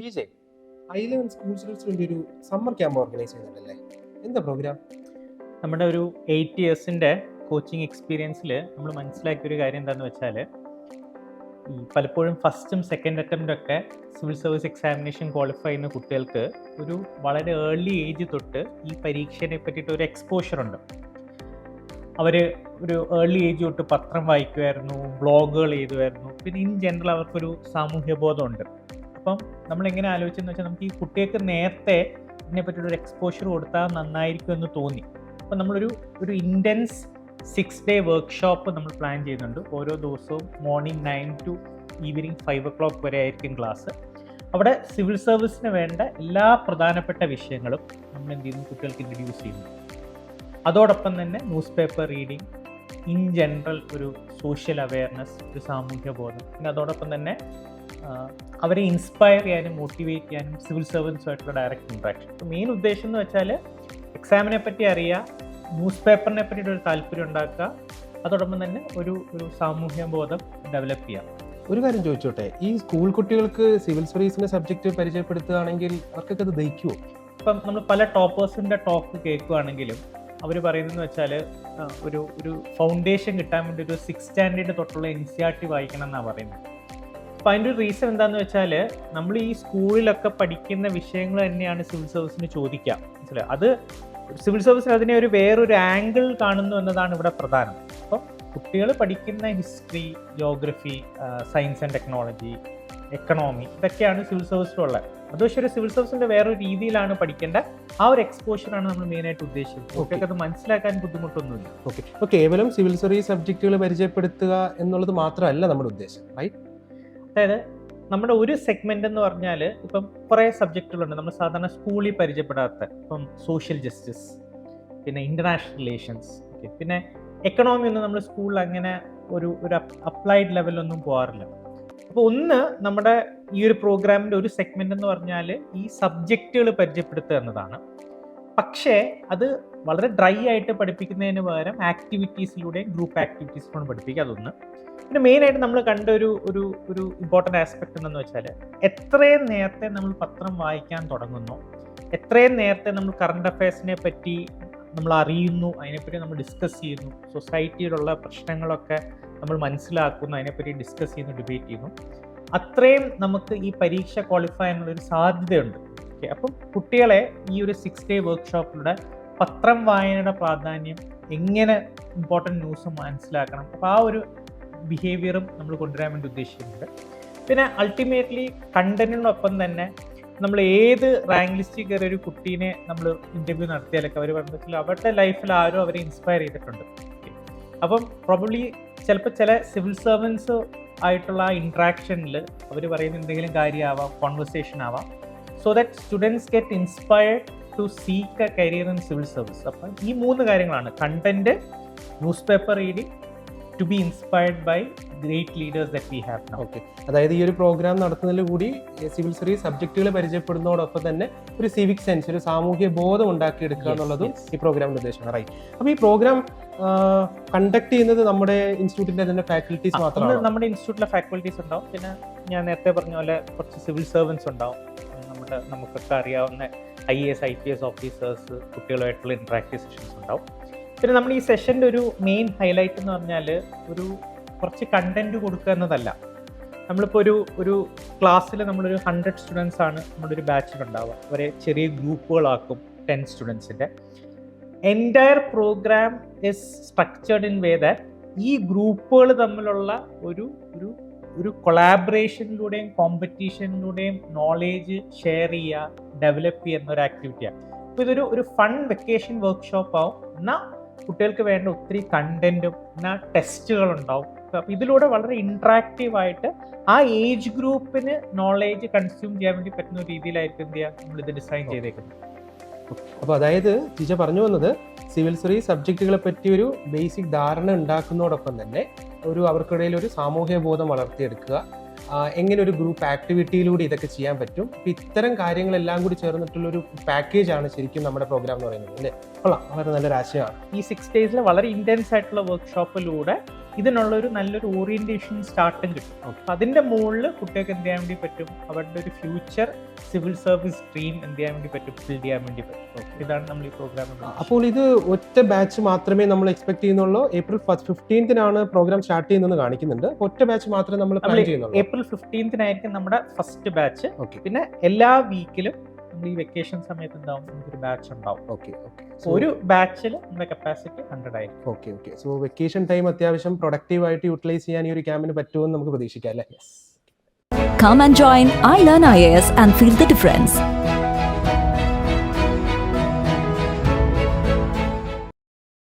T J I eleven സ്കൂൾസിന് വേണ്ടി ഒരു സമ്മർ ക്യാമ്പ് ഓർഗനൈസ് ചെയ്യുന്നുണ്ടല്ലേ എന്താ പ്രോഗ്രാം നമ്മുടെ ഒരു എയ്റ്റ് ഇയേഴ്സിന്റെ കോച്ചിങ് എക്സ്പീരിയൻസിൽ നമ്മൾ മനസ്സിലാക്കിയ ഒരു കാര്യം എന്താണെന്ന് വെച്ചാൽ ഈ പലപ്പോഴും ഫസ്റ്റും സെക്കൻഡ് അറ്റംപ്റ്റും ഒക്കെ സിവിൽ സർവീസ് എക്സാമിനേഷൻ ക്വാളിഫൈ ചെയ്യുന്ന കുട്ടികൾക്ക് ഒരു വളരെ ഏർലി ഏജ് തൊട്ട് ഈ പരീക്ഷയെ പറ്റിയിട്ട് ഒരു എക്സ്പോഷർ ഉണ്ട്. അവർ ഒരു ഏർലി ഏജ് തൊട്ട് പത്രം വായിക്കുമായിരുന്നു ബ്ലോഗുകൾ എഴുതുമായിരുന്നു പിന്നെ ഇൻ ജനറൽ അവർക്കൊരു സാമൂഹ്യ ബോധമുണ്ട് അപ്പം നമ്മൾ എങ്ങനെ ആലോചിച്ചെന്ന് വെച്ചാൽ നമുക്ക് ഈ കുട്ടികൾക്ക് നേരത്തെ ഇതിനെ പറ്റിയൊരു എക്സ്പോഷർ കൊടുത്താൽ നന്നായിരിക്കും എന്ന് തോന്നി. അപ്പം നമ്മളൊരു ഒരു ഇന്റൻസ് സിക്സ് ഡേ വർക്ക്ഷോപ്പ് നമ്മൾ പ്ലാൻ ചെയ്യുന്നുണ്ട്. ഓരോ ദിവസവും morning nine to evening five o'clock വരെ ആയിരിക്കും ക്ലാസ് അവിടെ സിവിൽ സർവീസിന് വേണ്ട എല്ലാ പ്രധാനപ്പെട്ട വിഷയങ്ങളും നമ്മൾ എന്ത് ചെയ്യുന്നു? കുട്ടികൾക്ക് ഇൻട്രൊഡ്യൂസ് ചെയ്യുന്നു. അതോടൊപ്പം തന്നെ news paper reading in general ഒരു സോഷ്യൽ അവയർനെസ് ഒരു സാമൂഹ്യ ബോധം. പിന്നെ അതോടൊപ്പം തന്നെ അവരെ ഇൻസ്പയർ ചെയ്യാനും മോട്ടിവേറ്റ് ചെയ്യാനും സിവിൽ സർവൻസുമായിട്ടുള്ള ഡയറക്റ്റ് ഇൻട്രാക്ഷൻ മെയിൻ ഉദ്ദേശം എന്ന് വെച്ചാൽ എക്സാമിനെ പറ്റി അറിയുക ന്യൂസ് പേപ്പറിനെ പറ്റിയിട്ട് ഒരു താല്പര്യം ഉണ്ടാക്കുക അതോടൊപ്പം തന്നെ ഒരു ഒരു സാമൂഹ്യ ബോധം ഡെവലപ്പ് ചെയ്യുക. ഒരു കാര്യം ചോദിച്ചോട്ടെ ഈ സ്കൂൾ കുട്ടികൾക്ക് സിവിൽ സർവീസിന്റെ സബ്ജക്റ്റ് പരിചയപ്പെടുത്തുകയാണെങ്കിൽ അവർക്കൊക്കെ അത് ദഹിക്കുമോ ഇപ്പം നമ്മൾ പല ടോപ്പേഴ്സിന്റെ ടോക്ക് കേൾക്കുകയാണെങ്കിലും അവർ പറയുന്നതെന്ന് വെച്ചാൽ ഒരു ഒരു ഫൗണ്ടേഷൻ കിട്ടാൻ വേണ്ടി ഒരു സിക്സ് സ്റ്റാൻഡേർഡ് തൊട്ടുള്ള എൻ സി ആർ ടി വായിക്കണം എന്നാണ് പറയുന്നത്. അപ്പം അതിന്റെ ഒരു റീസൺ എന്താണെന്ന് വെച്ചാൽ നമ്മൾ ഈ സ്കൂളിലൊക്കെ പഠിക്കുന്ന വിഷയങ്ങൾ തന്നെയാണ് സിവിൽ സർവീസിന് ചോദിക്കുക. മനസ്സിലായി? അത് സിവിൽ സർവീസിൽ അതിനെ ഒരു വേറൊരു ആംഗിൾ കാണുന്നു എന്നതാണ് ഇവിടെ പ്രധാനം. അപ്പോൾ കുട്ടികൾ പഠിക്കുന്ന history geography science and technology economy ഇതൊക്കെയാണ് സിവിൽ സർവീസിലുള്ളത് അത് പക്ഷേ ഒരു സിവിൽ സർവീസിന്റെ വേറൊരു രീതിയിലാണ് പഠിക്കേണ്ട. ആ ഒരു എക്സ്പോഷറാണ് നമ്മൾ മെയിനായിട്ട് ഉദ്ദേശിക്കുന്നത്. കുട്ടികൾക്ക് അത് മനസ്സിലാക്കാൻ ബുദ്ധിമുട്ടൊന്നുമില്ല. ഓക്കെ അപ്പോൾ കേവലം സിവിൽ സർവീസ് സബ്ജക്റ്റുകൾ പരിചയപ്പെടുത്തുക എന്നുള്ളത് മാത്രമല്ല നമ്മുടെ ഉദ്ദേശം റൈറ്റ് അതായത് നമ്മുടെ ഒരു സെഗ്മെന്റ് എന്ന് പറഞ്ഞാൽ ഇപ്പം കുറേ സബ്ജക്റ്റുകളുണ്ട് നമ്മൾ സാധാരണ സ്കൂളിൽ പരിചയപ്പെടാത്ത ഇപ്പം സോഷ്യൽ ജസ്റ്റിസ് പിന്നെ ഇന്റർനാഷണൽ റിലേഷൻസ് ഓക്കെ പിന്നെ എക്കണോമി ഒന്നും നമ്മൾ സ്കൂളിൽ അങ്ങനെ ഒരു ഒരു അപ്ലൈഡ് ലെവലൊന്നും പോകാറില്ല അപ്പോൾ ഒന്ന് നമ്മുടെ ഈ ഒരു പ്രോഗ്രാമിന്റെ ഒരു സെഗ്മെന്റ് എന്ന് പറഞ്ഞാൽ ഈ സബ്ജക്റ്റുകൾ പരിചയപ്പെടുത്തുക എന്നതാണ്. പക്ഷേ അത് വളരെ ഡ്രൈ ആയിട്ട് പഠിപ്പിക്കുന്നതിന് പകരം ആക്ടിവിറ്റീസിലൂടെയും ഗ്രൂപ്പ് ആക്ടിവിറ്റീസ് ആക്ടിവിറ്റീസിലൂടെ പഠിപ്പിക്കുക അതൊന്ന്. പിന്നെ മെയിനായിട്ട് നമ്മൾ കണ്ട ഒരു ഒരു ഒരു ഇമ്പോർട്ടന്റ് ആസ്പെക്ട് എന്ന് വെച്ചാൽ എത്രയും നേരത്തെ നമ്മൾ പത്രം വായിക്കാൻ തുടങ്ങുന്നു. എത്രയും നേരത്തെ നമ്മൾ കറണ്ട് അഫയേഴ്സിനെ പറ്റി നമ്മൾ അറിയുന്നു. അതിനെപ്പറ്റി നമ്മൾ ഡിസ്കസ് ചെയ്യുന്നു. സൊസൈറ്റിയിലുള്ള പ്രശ്നങ്ങളൊക്കെ നമ്മൾ മനസ്സിലാക്കുന്നു. അതിനെപ്പറ്റി ഡിസ്കസ് ചെയ്യുന്നു ഡിബേറ്റ് ചെയ്യുന്നു. അത്രയും നമുക്ക് ഈ പരീക്ഷ ക്വാളിഫൈ ചെയ്യാനുള്ളൊരു സാധ്യതയുണ്ട്. ഓക്കെ. അപ്പം കുട്ടികളെ ഈ ഒരു സിക്സ് ഡേ വർക്ക്ഷോപ്പിലൂടെ പത്രം വായനയുടെ പ്രാധാന്യം എങ്ങനെ ഇമ്പോർട്ടന്റ് ന്യൂസ് മനസ്സിലാക്കണം? അപ്പോൾ ആ ഒരു ബിഹേവിയറും നമ്മൾ കൊണ്ടുവരാൻ വേണ്ടി ഉദ്ദേശിക്കുന്നുണ്ട്. പിന്നെ അൾട്ടിമേറ്റ്ലി കണ്ടന്റിനൊപ്പം തന്നെ നമ്മൾ ഏത് റാങ്ക് ലിസ്റ്റിൽ കയറി ഒരു കുട്ടീനെ നമ്മൾ ഇന്റർവ്യൂ നടത്തിയാലൊക്കെ അവർ പറഞ്ഞിട്ടില്ല അവരുടെ ലൈഫിൽ ആരും അവരെ ഇൻസ്പയർ ചെയ്തിട്ടുണ്ട്. അപ്പം പ്രോബ്ലി ചിലപ്പോൾ ചില സിവിൽ സർവൻസ് ആയിട്ടുള്ള ആ ഇൻട്രാക്ഷനിൽ അവർ പറയുന്ന എന്തെങ്കിലും കാര്യമാവാം കോൺവെർസേഷൻ ആവാം. So that students get inspired to seek a career in civil service അപ്പം ഈ മൂന്ന് കാര്യങ്ങളാണ്. Content news paper reading to be inspired by great leaders that we have okay അതായത് ഈ ഒരു പ്രോഗ്രാം നടത്തുന്നതിൽ കൂടി സിവിൽ സർവീസ് സബ്ജക്റ്റുകൾ പരിചയപ്പെടുന്നതോടൊപ്പം തന്നെ ഒരു സിവിക് സെൻസ് ഒരു സാമൂഹ്യ ബോധം ഉണ്ടാക്കിയെടുക്കുക എന്നുള്ളതും. ഈ പ്രോഗ്രാമിന്റെ ഉദ്ദേശമാണ് റൈറ്റ് അപ്പോൾ ഈ പ്രോഗ്രാം കണ്ടക്ട് ചെയ്യുന്നത് നമ്മുടെ ഇൻസ്റ്റിറ്റ്യൂട്ടിന്റെ തന്നെ ഫാക്കൽറ്റീസ് മാത്രമാണ്? നമ്മുടെ ഇൻസ്റ്റിറ്റ്യൂട്ടിലെ ഫാക്കൽറ്റീസ് ഉണ്ടാവും. പിന്നെ ഞാൻ നേരത്തെ പറഞ്ഞ പോലെ കുറച്ച് സിവിൽ സർവൻസ് ഉണ്ടാവും. നമ്മുടെ നമുക്കൊക്കെ അറിയാവുന്ന I S I P S officers കുട്ടികളുമായിട്ടുള്ള interactive sessions ഉണ്ടാവും. പിന്നെ നമ്മൾ ഈ സെഷന്റെ ഒരു മെയിൻ ഹൈലൈറ്റ് എന്ന് പറഞ്ഞാൽ ഒരു കുറച്ച് കണ്ടന്റ് കൊടുക്കുക എന്നതല്ല. നമ്മളിപ്പോൾ ഒരു ഒരു ക്ലാസ്സിൽ നമ്മളൊരു ഹൺഡ്രഡ് സ്റ്റുഡൻസ് ആണ് നമ്മുടെ ഒരു ബാച്ചിൽ ഉണ്ടാവുക. അവരെ ചെറിയ ഗ്രൂപ്പുകളാക്കും ten സ്റ്റുഡൻസിന്റെ entire program is structured in way that ഈ ഗ്രൂപ്പുകൾ തമ്മിലുള്ള ഒരു ഒരു ഒരു കൊളാബറേഷനിലൂടെയും കോമ്പറ്റീഷനിലൂടെയും നോളേജ് ഷെയർ ചെയ്യുക ഡെവലപ്പ് ചെയ്യുന്ന ഒരു ആക്ടിവിറ്റിയാണ് അപ്പോൾ ഇതൊരു ഒരു ഫൺ വെക്കേഷൻ വർക്ക്ഷോപ്പ് ആവും. എന്നാൽ കുട്ടികൾക്ക് വേണ്ട ഒത്തിരി കണ്ടന്റും എന്നാൽ ടെസ്റ്റുകൾ ഉണ്ടാവും. അപ്പോൾ ഇതിലൂടെ വളരെ ഇൻട്രാക്റ്റീവ് ആയിട്ട് ആ ഏജ് ഗ്രൂപ്പിന് നോളേജ് കൺസ്യൂം ചെയ്യാൻ വേണ്ടി പറ്റുന്ന രീതിയിലായിട്ട് രീതിയിലായിരിക്കും എന്ത് ചെയ്യുക? നമ്മൾ ഇത് ഡിസൈൻ ചെയ്തേക്കുന്നത്. അപ്പോൾ അതായത് ടീച്ചർ പറഞ്ഞു വന്നത് സിവിൽ സർവീസ് സബ്ജക്റ്റുകളെ പറ്റി ഒരു ബേസിക് ധാരണ ഉണ്ടാക്കുന്നതോടൊപ്പം തന്നെ ഒരു അവർക്കിടയിൽ ഒരു സാമൂഹ്യ ബോധം വളർത്തിയെടുക്കുക എങ്ങനെ ഒരു ഗ്രൂപ്പ് ആക്ടിവിറ്റിയിലൂടെ ഇതൊക്കെ ചെയ്യാൻ പറ്റും. അപ്പോൾ ഇത്തരം കാര്യങ്ങളെല്ലാം കൂടി ചേർന്നിട്ടുള്ള ഒരു പാക്കേജ് ആണ് ശരിക്കും നമ്മുടെ പ്രോഗ്രാം എന്ന് പറയുന്നത് അല്ലേ? കൊള്ളാം. വളരെ നല്ലൊരു ആശയമാണ്. ഈ സിക്സ് ഡേയ്സിൽ വളരെ ഇന്റൻസ് ആയിട്ടുള്ള വർക്ക്ഷോപ്പിലൂടെ ഇതിനുള്ള ഒരു നല്ലൊരു ഓറിയന്റേഷൻ സ്റ്റാർട്ടും കിട്ടും. അപ്പം അതിന്റെ മുകളിൽ കുട്ടികൾക്ക് എന്ത് ചെയ്യാൻ വേണ്ടി പറ്റും? അവരുടെ ഒരു ഫ്യൂച്ചർ സിവിൽ സർവീസ് ഡ്രീം എന്ത് ചെയ്യാൻ വേണ്ടി പറ്റും? ബിൽഡ് ചെയ്യാൻ വേണ്ടി പറ്റും. ഇതാണ് നമ്മൾ ഈ പ്രോഗ്രാം അപ്പോൾ ഇത് ഒറ്റ ബാച്ച് മാത്രമേ നമ്മൾ എക്സ്പെക്ട് ചെയ്യുന്നുള്ളൂ. ഏപ്രിൽ ഫിഫ്റ്റീൻത്തിനാണ് പ്രോഗ്രാം സ്റ്റാർട്ട് ചെയ്യുന്നത് കാണിക്കുന്നുണ്ട്. ഒറ്റ ബാച്ച് മാത്രമേ നമ്മൾ ഏപ്രിൽ ഫിഫ്റ്റീൻത്തിനായിരിക്കും നമ്മുടെ ഫസ്റ്റ് ബാച്ച് ഓക്കെ പിന്നെ എല്ലാ വീക്കിലും നമ്മൾ ഈ വെക്കേഷൻ സമയത്ത് എന്താവും? നമുക്കൊരു ബാച്ച് ഉണ്ടാവും. ഓക്കെ ഓക്കെ ഒരു ബാച്ചിൽ നമ്മുടെ കപ്പാസിറ്റി ഹൺഡ്രഡ് ആയിരിക്കും. Okay okay so vacation time അത്യാവശ്യം പ്രൊഡക്റ്റീവ് ആയിട്ട് യൂട്ടിലൈസ് ചെയ്യാൻ ഈ ഒരു ക്യാമ്പിന് പറ്റുമെന്ന് നമുക്ക് പ്രതീക്ഷിക്കാം അല്ലേ? Come and join iLearn IAS and feel the difference.